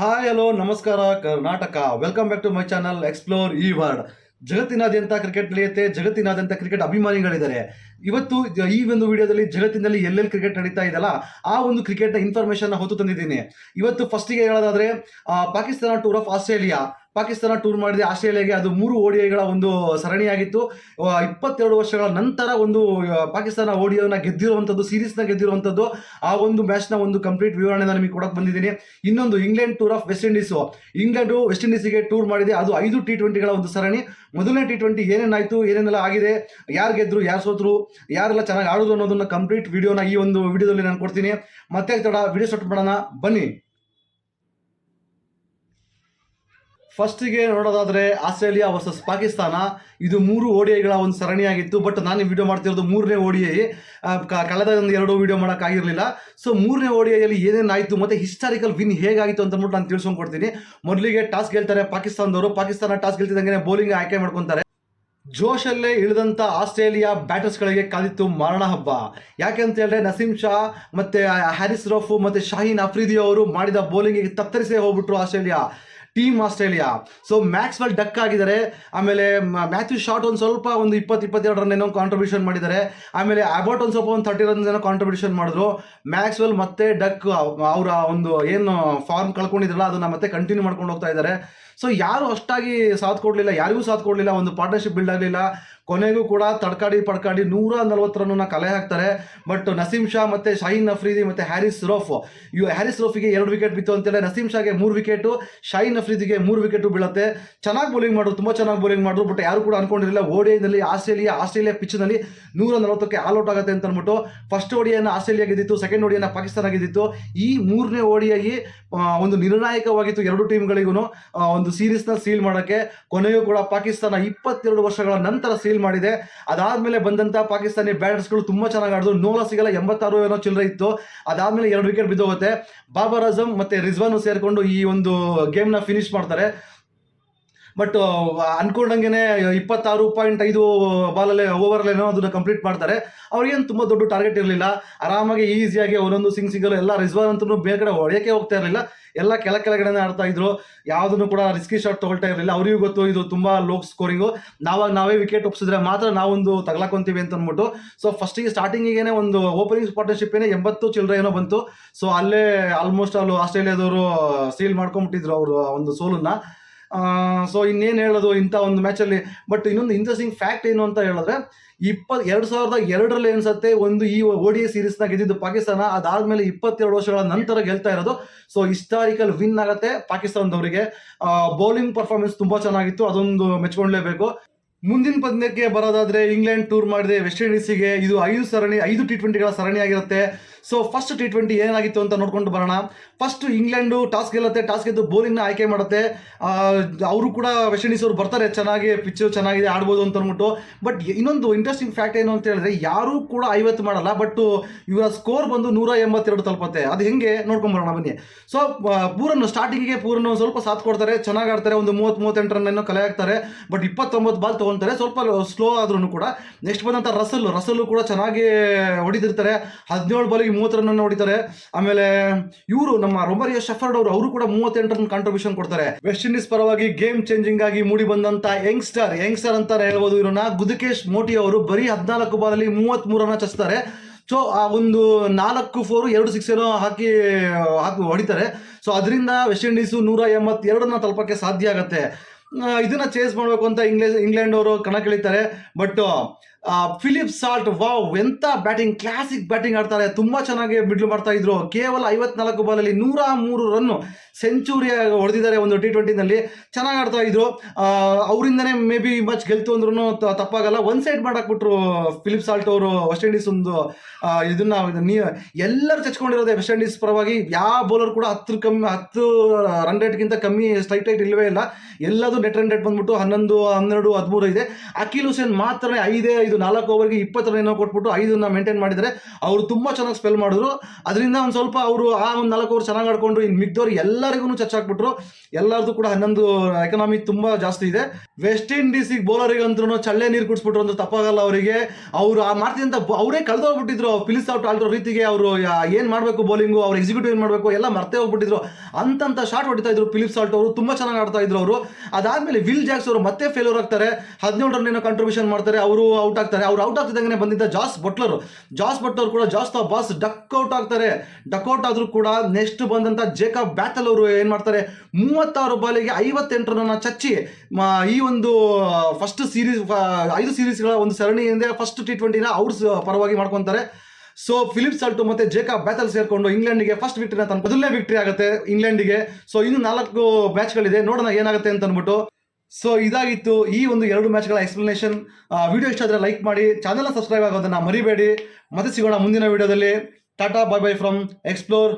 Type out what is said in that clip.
Hi hello ನಮಸ್ಕಾರ, Karnataka. Welcome back to my channel explore ಈ world ಜಗತ್ತಿನಾದ್ಯಂತ cricket ನಡೆಯುತ್ತೆ ಜಗತ್ತಿನಾದ್ಯಂತ ಕ್ರಿಕೆಟ್ ಅಭಿಮಾನಿಗಳಿದ್ದಾರೆ. ಇವತ್ತು ಈ ಒಂದು ವಿಡಿಯೋದಲ್ಲಿ ಜಗತ್ತಿನಲ್ಲಿ ಎಲ್ಲೆಲ್ಲಿ ಕ್ರಿಕೆಟ್ ನಡೀತಾ ಇದೆಯಲ್ಲ, ಆ ಒಂದು ಕ್ರಿಕೆಟ್ನ ಇನ್ಫಾರ್ಮೇಷನ್ನ ಹೊತ್ತು ತಂದಿದ್ದೀನಿ. ಇವತ್ತು ಫಸ್ಟಿಗೆ ಹೇಳೋದಾದ್ರೆ Pakistan tour of Australia Pakistan tour ಮಾಡಿದೆ. ಆಸ್ಟ್ರೇಲಿಯಾಗೆ ಅದು ಮೂರು ಓಡಿಐಗಳ ಒಂದು ಸರಣಿಯಾಗಿತ್ತು. ಇಪ್ಪತ್ತೆರಡು ವರ್ಷಗಳ ನಂತರ ಒಂದು ಪಾಕಿಸ್ತಾನ ಓಡಿಯೋನ ಗೆದ್ದಿರುವಂಥದ್ದು ಸೀರೀಸ್ನ ಗೆದ್ದಿರುವಂಥದ್ದು, ಆ ಒಂದು ಮ್ಯಾಚ್ನ ಒಂದು ಕಂಪ್ಲೀಟ್ ವಿವರಣೆ ನಿಮಗೆ ಕೊಡಕ್ಕೆ ಬಂದಿದ್ದೀನಿ. ಇನ್ನೊಂದು England tour of West Indies England West ಇಂಡೀಸಿಗೆ tour ಮಾಡಿದೆ. ಅದು ಐದು ಟಿ ಟ್ವೆಂಟಿಗಳ ಒಂದು ಸರಣಿ. ಮೊದಲನೇ ಟಿ ಟ್ವೆಂಟಿ ಏನೇನಾಯಿತು ಏನೇನೆಲ್ಲ ಆಗಿದೆ, ಯಾರು ಗೆದ್ರು, ಯಾರು ಸೋತರು, ಯಾರೆಲ್ಲ ಚೆನ್ನಾಗಿ ಆಡೋದು ಅನ್ನೋದನ್ನ ಕಂಪ್ಲೀಟ್ ವಿಡಿಯೋನ ಈ ಒಂದು ವಿಡಿಯೋದಲ್ಲಿ ನಾನು ಕೊಡ್ತೀನಿ. ಮತ್ತೆ ತಡ ವಿಡಿಯೋ ಸ್ಟಾರ್ಟ್ ಮಾಡೋಣ. ಬನ್ನಿ. ಫಸ್ಟಿಗೆ ನೋಡೋದಾದ್ರೆ ಆಸ್ಟ್ರೇಲಿಯಾ ವರ್ಸಸ್ ಪಾಕಿಸ್ತಾನ. ಇದು ಮೂರು ಓಡಿಐಗಳ ಒಂದು ಸರಣಿಯಾಗಿತ್ತು ಬಟ್ ನಾನು ವಿಡಿಯೋ ಮಾಡ್ತಿರೋದು ಮೂರನೇ ಓಡಿಐ. ಕಳೆದ ಒಂದು ಎರಡು ವಿಡಿಯೋ ಮಾಡೋಕ್ಕಾಗಿರಲಿಲ್ಲ ಸೊ ಮೂರನೇ ಓಡಿಐಯಲ್ಲಿ ಏನೇನಾಯಿತು ಮತ್ತು ಹಿಸ್ಟಾರಿಕಲ್ ವಿನ್ ಹೇಗಾಯಿತು ಅಂತ ಅಂದ್ಬಿಟ್ಟು ನಾನು ತಿಳ್ಸ್ಕೊಂಡು ಕೊಡ್ತೀನಿ. ಮೊದಲಿಗೆ ಟಾಸ್ ಗೆಲ್ತಾರೆ ಪಾಕಿಸ್ತಾನದವರು. ಪಾಕಿಸ್ತಾನ ಟಾಸ್ ಗೆಲ್ತಿದ್ದಂಗೆ ಬೌಲಿಂಗ್ ಆಯ್ಕೆ ಮಾಡ್ಕೊತಾರೆ ಜೋಶಲ್ಲೇ ಇಳಿದಂಥ ಆಸ್ಟ್ರೇಲಿಯಾ ಬ್ಯಾಟರ್ಸ್ಗಳಿಗೆ ಕಾದಿತ್ತು ಮರಣ ಹಬ್ಬ. ಯಾಕೆ ಅಂತ ಹೇಳಿದ್ರೆ ನಸೀಮ್ ಶಾ ಮತ್ತು ಹ್ಯಾರಿಸ್ ರಫು ಮತ್ತು ಶಾಹೀನ್ ಅಫ್ರಿದಿ ಅವರು ಮಾಡಿದ ಬೌಲಿಂಗಿಗೆ ತತ್ತರಿಸೇ ಹೋಗ್ಬಿಟ್ರು Australia. Team Australia so Maxwell duck ಆಗಿದ್ದಾರೆ. ಆಮೇಲೆ ಮ್ಯಾಥ್ಯೂ ಶಾರ್ಟ್ ಒಂದು ಸ್ವಲ್ಪ ಒಂದು ಇಪ್ಪತ್ತು, ಇಪ್ಪತ್ತೆರಡು ರನ್ ಏನೋ ಕಾಂಟ್ರಿಬ್ಯೂಷನ್ ಮಾಡಿದ್ದಾರೆ. ಆಮೇಲೆ ಅಬೌಟ್ ಒಂದು ಸ್ವಲ್ಪ ಒಂದು ತರ್ಟಿ ರನ್ಸ್ ಏನೋ ಕಾಂಟ್ರಿಬ್ಯೂಷನ್ ಮಾಡಿದ್ರು. ಮ್ಯಾಕ್ಸ್ವೆಲ್ ಮತ್ತೆ ಡಕ್ ಅವರ ಒಂದು ಏನು ಫಾರ್ಮ್ ಕಳ್ಕೊಂಡಿದ್ರಲ್ಲ, ಅದನ್ನ ಮತ್ತೆ ಕಂಟಿನ್ಯೂ ಮಾಡ್ಕೊಂಡು ಹೋಗ್ತಾ ಇದ್ದಾರೆ. ಸೊ ಯಾರು ಅಷ್ಟಾಗಿ ಸಾಥ್ ಕೊಡಲಿಲ್ಲ, ಯಾರಿಗೂ ಸಾಥ್ ಕೊಡಲಿಲ್ಲ, ಒಂದು ಪಾರ್ಟ್ನರ್ಶಿಪ್ ಬಿಲ್ಡ್ ಆಗಲಿಲ್ಲ. ಕೊನೆಗೂ ಕೂಡ ತಡ್ಕಾಡಿ, ಪಡ್ಕಾಡಿ ನೂರ ನಲ್ವತ್ತು ರನ್ನ ಕಲೆ ಹಾಕ್ತಾರೆ. ಬಟ್ ನಸೀಮ್ ಶಾ ಮತ್ತೆ ಶಾಹೀನ್ ಅಫ್ರೀದಿ ಮತ್ತೆ ಹ್ಯಾರಿಸ್ ರೋಫ್ ಇವು ಹ್ಯಾರಿಸ್ ರೋಫಿಗೆ ಎರಡು ವಿಕೆಟ್ ಬಿತ್ತು ಅಂತೇಳಿ ನಸೀಮ್ ಶಾಗೆ ಮೂರು ವಿಕೆಟು ಶಾಹೀನ್ ಅಫ್ರಿದಿಗೆ ಮೂರು ವಿಕೆಟು ಬೀಳುತ್ತೆ. ಚೆನ್ನಾಗಿ ಬೌಲಿಂಗ್ ಮಾಡಿದ್ರು ತುಂಬ ಚೆನ್ನಾಗಿ ಬೌಲಿಂಗ್ ಮಾಡಿದ್ರು ಬಟ್ ಯಾರು ಕೂಡ ಅನ್ಕೊಂಡಿರಲಿಲ್ಲ. ಓಡಿಐನಲ್ಲಿ ಆಸ್ಟ್ರೇಲಿಯಾ ಆಸ್ಟ್ರೇಲಿಯಾ ಪಿಚ್ನಲ್ಲಿ ನೂರ ನಲವತ್ತಕ್ಕೆ ಆಲ್ ಔಟ್ ಆಗುತ್ತೆ ಅಂತ ಅಂದ್ಬಿಟ್ಟು ಫಸ್ಟ್ ಓಡಿಯನ್ನು ಆಸ್ಟ್ರೇಲಿಯಾ ಗೆದ್ದಿತ್ತು ಸೆಕೆಂಡ್ ಓಡಿಯನ್ನು ಪಾಕಿಸ್ತಾನ ಗೆದ್ದಿತ್ತು. ಈ ಮೂರನೇ ಓಡಿಯಾಗಿ ಒಂದು ನಿರ್ಣಾಯಕವಾಗಿತ್ತು ಎರಡು ಟೀಮ್ಗಳಿಗೂ ಒಂದು ಸೀರೀಸ್ನ ಸೀಲ್ ಮಾಡೋಕ್ಕೆ. ಕೊನೆಯೂ ಕೂಡ ಪಾಕಿಸ್ತಾನ ಇಪ್ಪತ್ತೆರಡು ವರ್ಷಗಳ ನಂತರ ಸೀಲ್ ಮಾಡಿದೆ. ಅದಾದಮೇಲೆ ಬಂದಂತ ಪಾಕಿಸ್ತಾನಿ ಬ್ಯಾಟರ್ಸ್ಗಳು ತುಂಬಾ ಚೆನ್ನಾಗಿ ಆಡಿದ್ರು. ನೋಲ ಸಿಗಲ್ಲ, ಎಂಬತ್ತಾರು ಏನೋ ಚಿಲ್ಲರೆ ಇತ್ತು. ಅದಾದಮೇಲೆ ಎರಡು ವಿಕೆಟ್ ಬಿದ್ದೋಗುತ್ತೆ. ಬಾಬರ್ ಅಜಮ್ ಮತ್ತೆ ರಿಜ್ವಾನ್ ಸೇರಿಕೊಂಡು ಈ ಒಂದು ಗೇಮ್ನ ಫಿನಿಶ್ ಮಾಡ್ತಾರೆ. ಬಟ್ ಅನ್ಕೊಂಡಂಗೆ ಇಪ್ಪತ್ತಾರು ಪಾಯಿಂಟ್ ಐದು ಬಾಲಲ್ಲೇ ಓವರಲ್ಲೇನೋ ಅದನ್ನ ಕಂಪ್ಲೀಟ್ ಮಾಡ್ತಾರೆ. ಅವ್ರಿಗೇನು ತುಂಬ ದೊಡ್ಡ ಟಾರ್ಗೆಟ್ ಇರಲಿಲ್ಲ. ಆರಾಮಾಗಿ ಈಸಿಯಾಗಿ ಒಂದೊಂದು ಸಿಂಗ್ ಸಿಂಗಲ್ ಎಲ್ಲ ರಿಜ್ವಾನ್ ಅಂತೂ ಬೇರೆ ಕಡೆ ಹೊಡೆಯೋಕೆ ಹೋಗ್ತಾ ಇರಲಿಲ್ಲ. ಎಲ್ಲ ಕೆಳ ಕೆಳಗಡೆನೇ ಆಡ್ತಾ ಇದ್ರು. ಯಾವುದನ್ನು ಕೂಡ ರಿಸ್ಕಿ ಶಾಟ್ ತೊಗೊಳ್ತಾ ಇರಲಿಲ್ಲ. ಅವರಿಗೂ ಗೊತ್ತು, ಇದು ತುಂಬಾ ಲೋ ಸ್ಕೋರಿಂಗು ನಾವಾಗ ನಾವೇ ವಿಕೆಟ್ ಒಪ್ಸಿದ್ರೆ ಮಾತ್ರ ನಾವೊಂದು ತಗ್ಲಾಕೊಂತೀವಿ ಅಂತ ಅಂದ್ಬಿಟ್ಟು ಸೊ ಫಸ್ಟಿಗೆ ಸ್ಟಾರ್ಟಿಂಗಿಗೆ ಒಂದು ಓಪನಿಂಗ್ ಪಾರ್ಟ್ನರ್ಶಿಪ್ ಏನೇ ಎಂಬತ್ತು ಚಿಲ್ಲರೆ ಏನೋ ಬಂತು. ಸೊ ಅಲ್ಲೇ ಆಲ್ಮೋಸ್ಟ್ ಅಲ್ಲಿ ಆಸ್ಟ್ರೇಲಿಯಾದವರು ಸೀಲ್ ಮಾಡ್ಕೊಂಬಿಟ್ಟಿದ್ರು ಅವರು ಒಂದು ಸೋಲನ್ನ. ಸೊ ಇನ್ನೇನು ಹೇಳೋದು ಇಂಥ ಒಂದು ಮ್ಯಾಚಲ್ಲಿ ಬಟ್ ಇನ್ನೊಂದು ಇಂಟ್ರೆಸ್ಟಿಂಗ್ ಫ್ಯಾಕ್ಟ್ ಏನು ಅಂತ ಹೇಳಿದ್ರೆ ಇಪ್ಪತ್ತು ಎರಡು ಸಾವಿರದ ಎರಡರಲ್ಲಿ ಅನ್ಸುತ್ತೆ ಒಂದು ಈ ಡಿ ಸೀರೀಸ್ನ ಗೆದ್ದಿದ್ದು ಪಾಕಿಸ್ತಾನ. ಅದಾದಮೇಲೆ ಇಪ್ಪತ್ತೆರಡು ವರ್ಷಗಳ ನಂತರ ಗೆಲ್ತಾ ಇರೋದು. ಸೊ ಹಿಸ್ಟಾರಿಕಲ್ ವಿನ್ ಆಗುತ್ತೆ ಪಾಕಿಸ್ತಾನದವರಿಗೆ. ಬೌಲಿಂಗ್ ಪರ್ಫಾರ್ಮೆನ್ಸ್ ತುಂಬ ಚೆನ್ನಾಗಿತ್ತು. ಅದೊಂದು ಮೆಚ್ಕೊಳ್ಳೇಬೇಕು ಮುಂದಿನ ಪಂದ್ಯಕ್ಕೆ ಬರೋದಾದ್ರೆ ಇಂಗ್ಲೆಂಡ್ ಟೂರ್ ಮಾಡಿದೆ ವೆಸ್ಟ್ ಇಂಡೀಸಿಗೆ ಇದು ಐದು ಸರಣಿ, ಐದು ಟಿ ಟ್ವೆಂಟಿಗಳ ಸರಣಿ ಆಗಿರುತ್ತೆ ಸೊ ಫಸ್ಟ್ ಟಿ ಟ್ವೆಂಟಿ ಏನಾಗಿತ್ತು ಅಂತ ನೋಡ್ಕೊಂಡು ಬರೋಣ. ಫಸ್ಟ್ ಇಂಗ್ಲೆಂಡು ಟಾಸ್ ಗೆಲ್ಲುತ್ತೆ ಟಾಸ್ ಗೆದ್ದು ಬೌಲಿಂಗ್ನ ಆಯ್ಕೆ ಮಾಡುತ್ತೆ. ಅವರು ಕೂಡ ವೆಸ್ಟ್ ಇಂಡೀಸ್ ಅವರು ಬರ್ತಾರೆ, ಚೆನ್ನಾಗಿ ಪಿಚ್ಚು ಚೆನ್ನಾಗಿದೆ, ಆಡ್ಬೋದು ಅಂತ ಅಂದ್ಬಿಟ್ಟು. ಬಟ್ ಇನ್ನೊಂದು ಇಂಟ್ರೆಸ್ಟಿಂಗ್ ಫ್ಯಾಕ್ಟ್ ಏನು ಅಂತ ಹೇಳಿದ್ರೆ, ಯಾರೂ ಕೂಡ ಐವತ್ತು ಮಾಡಲ್ಲ ಬಟ್ ಇವರ ಸ್ಕೋರ್ ಬಂದು ನೂರ ಎಂಬತ್ತೆರಡು ತಲುಪುತ್ತೆ. ಅದು ಹೆಂಗೆ? ನೋಡ್ಕೊಂಡ್ ಬರೋಣ, ಬನ್ನಿ. ಸೊ ಪೂರನ್ನು ಸ್ಟಾರ್ಟಿಂಗಿಗೆ ಪೂರನ್ನು ಸ್ವಲ್ಪ ಸಾಥ್ ಕೊಡ್ತಾರೆ, ಚೆನ್ನಾಗಿ ಆಡ್ತಾರೆ, ಒಂದು ಮೂವತ್ತು ಮೂವತ್ತೆಂಟು ರನ್ ಕಲೆ ಹಾಕ್ತಾರೆ. ಬಟ್ ಇಪ್ಪತ್ತೊಂಬತ್ತು ಬಾಲ್ ತೊಗೊತಾರೆ, ಸ್ವಲ್ಪ ಸ್ಲೋ ಆದ್ರೂ ಕೂಡ. ನೆಕ್ಸ್ಟ್ ಬಂದಂಥ ರಸಲ್ ರಸಲ್ಲು ಕೂಡ ಚೆನ್ನಾಗಿ ಹೊಡಿದಿರ್ತಾರೆ. ಹದಿನೇಳು ಬಾಲಿಗೆ ಮೂವತ್ತು ರನ್ ಹೊಡಿತಾರೆ ಆಮೇಲೆ ಇವರು ನಮ್ಮ ರೊಮರಿಯ ಶಫರ್ಡ್ ಅವರು ಅವರು ಕೂಡ ಮೂವತ್ತೆಂಟರನ್ನ ಕಾಂಟ್ರಿಬ್ಯೂಷನ್ ಕೊಡ್ತಾರೆ. ವೆಸ್ಟ್ ಇಂಡೀಸ್ ಪರವಾಗಿ ಗೇಮ್ ಚೇಂಜಿಂಗ್ ಆಗಿ ಮೂಡಿ ಬಂದಂತ ಯಂಗ್ಸ್ಟರ್ ಯಂಗ್ಸ್ಟರ್ ಅಂತಾನೆ ಹೇಳ್ಬೋದು ಇವರನ್ನ. ಗುದಕೇಶ್ ಮೋಟಿ ಅವರು ಬರೀ ಹದಿನಾಲ್ಕು ಬಾಲಲ್ಲಿ ಮೂವತ್ತ್ ಮೂರನ್ನ ಚಸ್ತಾರೆ. ಸೊ ಆ ಒಂದು ನಾಲ್ಕು ಫೋರು ಎರಡು ಸಿಕ್ಸ್ ಏನೋ ಹಾಕಿ ಹಾಕಿ ಹೊಡಿತಾರೆ. ಸೊ ಅದರಿಂದ ವೆಸ್ಟ್ ಇಂಡೀಸು ನೂರ ಎಂಬತ್ತೆರಡನ್ನ ತಲುಪಕ್ಕೆ ಸಾಧ್ಯ ಆಗತ್ತೆ. ಇದನ್ನ ಚೇಸ್ ಮಾಡಬೇಕು ಅಂತ ಇಂಗ್ಲೆಂಡ್ ಇಂಗ್ಲೆಂಡ್ ಅವರು ಕಣಕ್ಕಿಳಿತಾರೆ ಬಟ್ ಫಿಲಿಪ್ ಸಾಲ್ಟ್ ವಾವ್ ಎಂತ ಬ್ಯಾಟಿಂಗ್ ಕ್ಲಾಸಿಕ್ ಬ್ಯಾಟಿಂಗ್ ಆಡ್ತಾರೆ. ತುಂಬಾ ಚೆನ್ನಾಗಿ ಬಿಡ್ಲು ಮಾಡ್ತಾ ಇದ್ರು. ಕೇವಲ ಐವತ್ನಾಲ್ಕು ಬಾಲಲ್ಲಿ ನೂರ ಮೂರು ರನ್ನು ಸೆಂಚುರಿ ಹೊಡೆದಿದ್ದಾರೆ ಒಂದು ಟಿ ಟ್ವೆಂಟಿನಲ್ಲಿ ಚೆನ್ನಾಗಿ ಆಡ್ತಾ ಇದ್ರು. ಅವರಿಂದನೇ ಮೇ ಬಿ ಮಚ್ ಗೆಲ್ತು ಅಂದ್ರೂ ತಪ್ಪಾಗಲ್ಲ. ಒನ್ ಸೈಡ್ ಮಾಡಾಕ್ಬಿಟ್ರು ಫಿಲಿಪ್ ಸಾಲ್ಟ್ ಅವರು ವೆಸ್ಟ್ ಇಂಡೀಸ್ ಒಂದು ಇದನ್ನ ಎಲ್ಲರೂ ಚಚ್ಕೊಂಡಿರೋದೆ ವೆಸ್ಟ್ ಇಂಡೀಸ್ ಪರವಾಗಿ. ಯಾವ ಬೌಲರ್ ಕೂಡ ಹತ್ತು ಕಮ್ಮಿ, ಹತ್ತು ರನ್ ರೇಟ್ಗಿಂತ ಕಮ್ಮಿ ಸ್ಟ್ರೈಟ್ ರೈಟ್ ಇಲ್ಲವೇ ಇಲ್ಲ. ಎಲ್ಲದೂ ನೆಟ್ ರನ್ ರೇಟ್ ಬಂದ್ಬಿಟ್ಟು ಹನ್ನೊಂದು, ಹನ್ನೆರಡು, ಹದಿಮೂರು ಇದೆ. ಅಖಿಲ್ ಹುಸೇನ್ ಮಾತ್ರ ಐದೇ, ಐದು, ನಾಲ್ಕು ಓವರ್ಗೆ ಇಪ್ಪತ್ತು ಕೊಟ್ಬಿಟ್ಟು ಐದನ್ನ ಮೇಂಟೈನ್ ಮಾಡಿದರೆ ಅವರು ತುಂಬ ಚೆನ್ನಾಗಿ ಸ್ಪೆಲ್ ಮಾಡಿದ್ರು. ಅದರಿಂದ ಒಂದು ಸ್ವಲ್ಪ ಅವರು ಆ ಒಂದು ನಾಲ್ಕು ಓವರ್ ಚೆನ್ನಾಗಿ ಆಡ್ಕೊಂಡ್ರು ಇನ್ನು ಮಿಗ್ದವ್ರು ಎಲ್ಲರಿಗೂ ಚರ್ಚ್ ಹಾಕ್ಬಿಟ್ರು. ಎಲ್ಲರದು ಕೂಡ ಹನ್ನೊಂದು ಎಕನಾಮಿ ತುಂಬ ಜಾಸ್ತಿ ಇದೆ. ವೆಸ್ಟ್ ಇಂಡೀಸಿಗೆ ಬೌಲರಿಗೆ ಅಂತೂ ಚಳ್ಳೆ ನೀರು ಕುಡಿಸ್ಬಿಟ್ರು ಅಂದ್ರೆ ತಪ್ಪಾಗಲ್ಲ ಅವರಿಗೆ. ಅವರು ಆ ಮಾಡ್ತಿದ್ದಂಥ ಅವರೇ ಕಳೆದೋಗ್ಬಿಟ್ಟಿದ್ರು. ಫಿಲಿಸ್ ಔಟ್ ಆಡಿರೋ ರೀತಿಗೆ ಅವರು ಏನು ಮಾಡಬೇಕು ಬೌಲಿಂಗು ಅವ್ರು ಎಕ್ಸಿಕ್ಯೂಟಿವ್ ಏನು ಮಾಡಬೇಕು ಎಲ್ಲ ಮರ್ತೇ ಹೋಗ್ಬಿಟ್ಟಿದ್ರು. ಅಂತಂತ ಶಾಟ್ ಹೊಡಿತಾ ಇದ್ರು ಫಿಲಿಪ್ಸ್ ಆಲ್ಟ್ ಅವರು. ತುಂಬ ಚೆನ್ನಾಗಿ ಆಡ್ತಾ ಇದ್ರು ಅವರು. ಅದಾದ್ಮೇಲೆ ವಿಲ್ ಜಾಕ್ಸ್ ಅವರು ಮತ್ತೆ ಫೇಲ್ಯೂರ್ ಆಗ್ತಾರೆ. ಹದಿನೇಳು ರನ್ ಏನೋ ಕಾಂಟ್ರಿಬ್ಯೂಷನ್ ಮಾಡ್ತಾರೆ, ಅವರು ಔಟ್ ಆಗ್ತಾರೆ. ಅವ್ರು ಔಟ್ ಆಗ್ತಿದ್ದಂಗೆ ಬಂದಿದ್ದ ಜಾಸ್ ಬಟ್ಲರ್. ಜಾಸ್ ಬಟ್ಲರ್ ಕೂಡ ಜಾಸ್ ಬಾಸ್ ಡಕ್ ಔಟ್ ಆಗ್ತಾರೆ. ಡಕ್ ಔಟ್ ಆದ್ರೂ ಕೂಡ ನೆಕ್ಸ್ಟ್ ಬಂದಂತ ಜೇಕಬ್ ಬ್ಯಾಟಲ್ ಅವರು ಏನು ಮಾಡ್ತಾರೆ? ಮೂವತ್ತಾರು ಬಾಲಿಗೆ ಐವತ್ತೆಂಟು ರನ್ನ ಚಚ್ಚಿ ಈ ಒಂದು ಫಸ್ಟ್ ಸೀರೀಸ್ ಐದು ಸೀರೀಸ್ಗಳ ಒಂದು ಸರಣಿಯಿಂದ ಫಸ್ಟ್ ಟಿ ಟ್ವೆಂಟಿನ ಔಟ್ಸ್ ಪರವಾಗಿ ಮಾಡ್ಕೊಂತಾರೆ. ಸೊ ಫಿಲಿಪ್ ಸಾಲ್ಟು ಮತ್ತೆ ಜೇಕಬ್ ಬ್ಯಾತಲ್ ಸೇರ್ಕೊಂಡು ಇಂಗ್ಲೆಂಡಿಗೆ ಫಸ್ಟ್ ವಿಕ್ಟ್ರಿನ ತನ್ನ ಮೊದಲನೇ ವಿಕ್ಟ್ರಿ ಆಗುತ್ತೆ ಇಂಗ್ಲೆಂಡಿಗೆ ಸೊ ಇನ್ನು ನಾಲ್ಕು ಮ್ಯಾಚ್ಗಳಿದೆ ನೋಡೋಣ ಏನಾಗುತ್ತೆ ಅಂತ ಅಂದ್ಬಿಟ್ಟು ಸೊ ಇದಾಗಿತ್ತು ಈ ಒಂದು ಎರಡು ಮ್ಯಾಚ್ಗಳ ಎಕ್ಸ್ಪ್ಲನೇಷನ್ ವಿಡಿಯೋ ಇಷ್ಟ ಆದರೆ ಲೈಕ್ ಮಾಡಿ. ಚಾನಲ್ನ ಸಬ್ಸ್ಕ್ರೈಬ್ ಆಗೋದನ್ನ ಮರಿಬೇಡಿ. ಮತ್ತೆ ಸಿಗೋಣ ಮುಂದಿನ ವಿಡಿಯೋದಲ್ಲಿ tata bye bye from explore